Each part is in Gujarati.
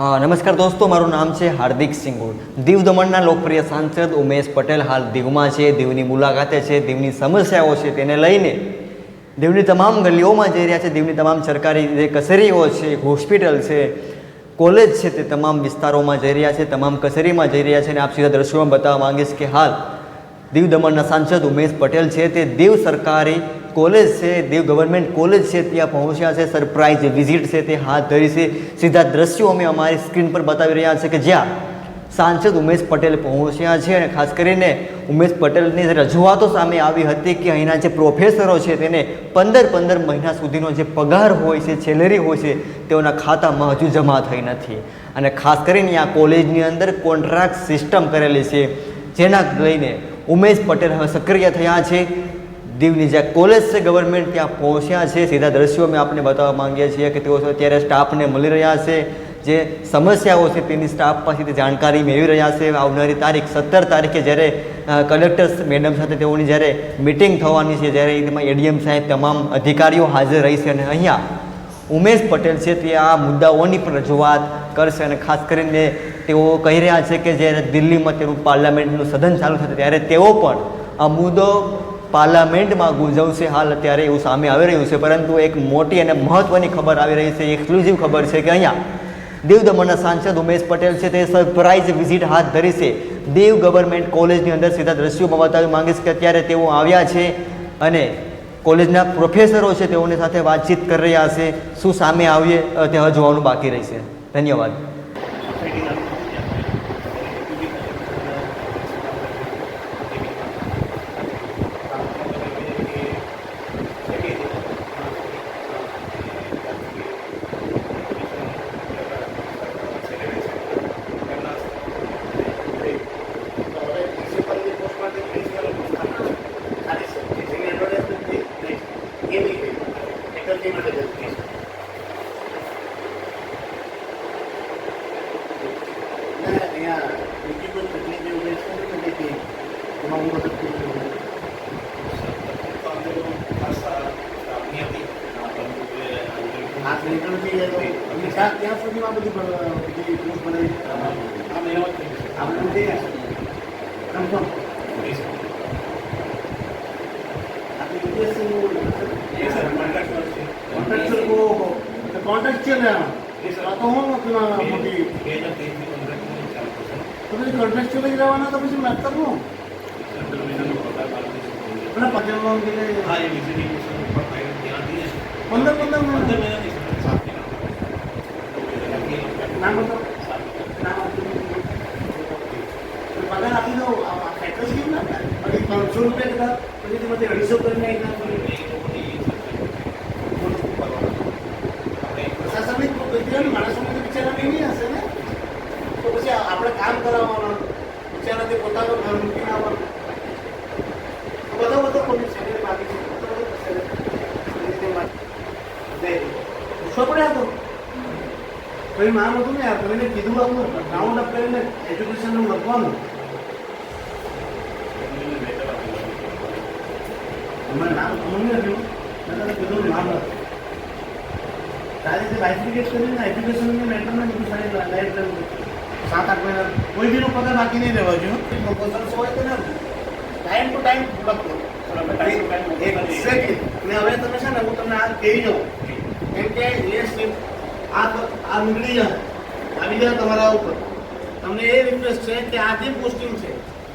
નમસ્કાર દોસ્તો, મારું નામ છે હાર્દિક સિંગોડ. દીવ દમણના લોકપ્રિય સાંસદ ઉમેશ પટેલ હાલ દીવમાં છે. દીવની મુલાકાતે છે. દીવની સમસ્યાઓ છે તેને લઈને દીવની તમામ ગલીઓમાં જઈ રહ્યા છે. દીવની તમામ સરકારી જે કચેરીઓ છે, હોસ્પિટલ છે, કોલેજ છે તે તમામ વિસ્તારોમાં જઈ રહ્યા છે. તમામ કચેરીમાં જઈ રહ્યા છે અને આપ સીધા દ્રશ્યોમાં બતાવવા માંગીશ કે હાલ દીવ દમણના સાંસદ ઉમેશ પટેલ છે તે દીવ સરકારી કોલેજ છે, દેવ ગવર્મેન્ટ કોલેજ છે, ત્યાં પહોંચ્યા છે સરપ્રાઇઝ વિઝિટ છે, તે હાથ ધરી છે. સીધા દ્રશ્યો અમે અમારી સ્ક્રીન પર બતાવી રહ્યા છે કે જ્યાં સાંસદ ઉમેશ પટેલ પહોંચ્યા છે અને ખાસ કરીને ઉમેશ પટેલની રજૂઆતો સામે આવી હતી કે અહીંના જે પ્રોફેસરો છે, તેને પંદર પંદર મહિના સુધીનો જે પગાર હોય છે સેલેરી હોય છે, તેઓના ખાતામાં હજુ જમા થઈ નથી. અને ખાસ કરીને આ કોલેજની અંદર કોન્ટ્રાક્ટ સિસ્ટમ કરેલી છે, જેના લઈને ઉમેશ પટેલ હવે સક્રિય થયા છે. દીવની જે કોલેજ છે ગવર્મેન્ટ ત્યાં પહોંચ્યા છે. સીધા દ્રશ્યો અમે આપને બતાવવા માંગીએ છીએ કે તેઓ અત્યારે સ્ટાફને મળી રહ્યા છે. જે સમસ્યાઓ છે, તેની સ્ટાફ પાસેથી જાણકારી મેળવી રહ્યા છે. આવનારી તારીખ સત્તર તારીખે જ્યારે કલેક્ટર મેડમ સાથે તેઓની જ્યારે મિટિંગ થવાની છે, જ્યારે એમાં એડીએમ સાહેબ તમામ અધિકારીઓ હાજર રહેશે અને અહીંયા ઉમેશ પટેલ છે, તે આ મુદ્દાઓની પણ રજૂઆત કરશે અને ખાસ કરીને તેઓ કહી રહ્યા છે કે જ્યારે દિલ્હીમાં તેનું પાર્લામેન્ટનું સદન ચાલુ થશે, ત્યારે તેઓ પણ આ મુદ્દો પાર્લામેન્ટમાં ગુંજવશે હાલ અત્યારે એવું સામે આવી રહ્યું છે, પરંતુ એક મોટી અને મહત્ત્વની ખબર આવી રહી છે એક્સક્લુઝિવ ખબર છે કે અહીંયા દીવ દમણના સાંસદ ઉમેશ પટેલ છે, તે સરપ્રાઇઝ વિઝિટ હાથ ધરી છે. દીવ ગવર્મેન્ટ કોલેજની અંદર સીધા દ્રશ્યોમાં બતાવી માંગીશ કે અત્યારે તેઓ આવ્યા છે અને કોલેજના પ્રોફેસરો છે, તેઓની સાથે વાતચીત કરી રહ્યા છે. શું સામે આવીએ ત્યાં જોવાનું બાકી રહેશે. ધન્યવાદ. ત્યાં સુધીમાં બધી બ- બધી proof બનાવી આપણે નથી કન્ફર્મ આપણે UPSC નું કોન્ટ્રાક્ચર કો કોન્ટ્રાક્ચર આ તો હું મોટી. પછી કોન્ટ્રાક્ટ જ લેવાના તો પછી મતલબ હું પેલા પટેલ લોન કે પંદર પંદર મહિના. નામ બતાવો. પગાર આપી દો. ફેકલ્ટી કેવું ના પછી ત્રણસો રૂપિયા કદાચ. પછી તેમાંથી અઢીસો કરીને પ્રશાસનિક પ્રવૃત્તિઓને માણસોને તો બિચારાને નહીં હશે ને તો પછી આપણે કામ કરાવવાના બિચારા તે પોતાનું ઘર મૂકીને આવવાનું તો બધો બધો પોલીસ સેક્રેટરી બાકી છે બધો બધો સેક્રેટરી પૂછવો પડે આ તો કોઈ નામ હતું ને યાર કોઈને કીધું આપણું રાઉન્ડ અપ કરીને એજ્યુકેશનનું લખવાનું હમણાં નામ ખબર નહીં હતું મેં તને કીધું નામ લખ તારી રીતે બાઇફિકેટ કરીને એજ્યુકેશનની મેટરને બધું સારી લાઈટ સાત આઠ મહિના કોઈ બીનો પગાર બાકી નહીં રહેવા જોઈએ. પ્રપોઝલ્સ હોય તો ને ટાઈમ ટુ ટાઈમ લખો એક્ઝેક્ટલી અને હવે તમે છે ને હું તમને આ કહી જાઉં કેમ કે એ સ્લીપ આ આ નીકળી જાય આવી જાય તમારા ઉપર. તમને એ રિક્વેસ્ટ છે કે આ જે પોસ્ટિંગ છે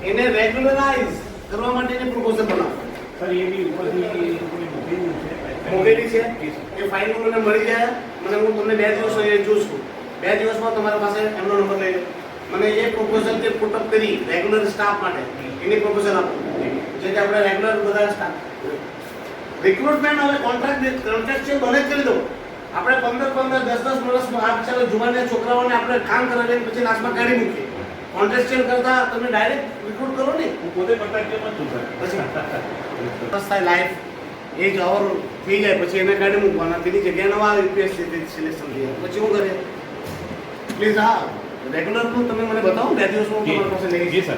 એને રેગ્યુલરાઇઝ કરવા માટેની પ્રપોઝલ બનાવો. મોકલેલી છે. એ ફાઇલ મને મળી જાય. મને હું તમને બે દિવસ એ જોઉં છું. બે દિવસમાં તમારા પાસે એમનો નંબર લઈ લો. મને એ પ્રપોઝલ જે પુટઅપ કરી રેગ્યુલર સ્ટાફ માટે. એની પ્રપોઝલ આપો. જેથી આપણે રેગ્યુલર બધા સ્ટાફ રિક્રુટમેન્ટ હવે કોન્ટ્રાક્ટ કોન્ટ્રાક્ચ્યુઅલ બને જ કરી દો આપણે પંદર પંદર દસ દસ વર્ષ આ ચાલો જુવાનને છોકરાઓને આપણે કામ કરાવીને પછી લાસ્ટમાં કાઢી મૂકીએ. કોન્ટ્રાક્ચ્યુઅલ કરતા તમે ડાયરેક્ટ રિક્રુટ કરો ને. હું પોતે કોન્ટ્રાક્ટ પછી. બસ થાય લાઈફ એ જ ઓવર થઈ જાય પછી એને કાઢી મૂકવાના. તેની જગ્યાએ નવા યુપીએસસી સિલેક્શન થઈ જાય પછી શું કરે પ્લીઝ હા. રેગ્યુલર તમે મને બતાવો બે દિવસમાં તમારી પાસે લઈ જઈશ.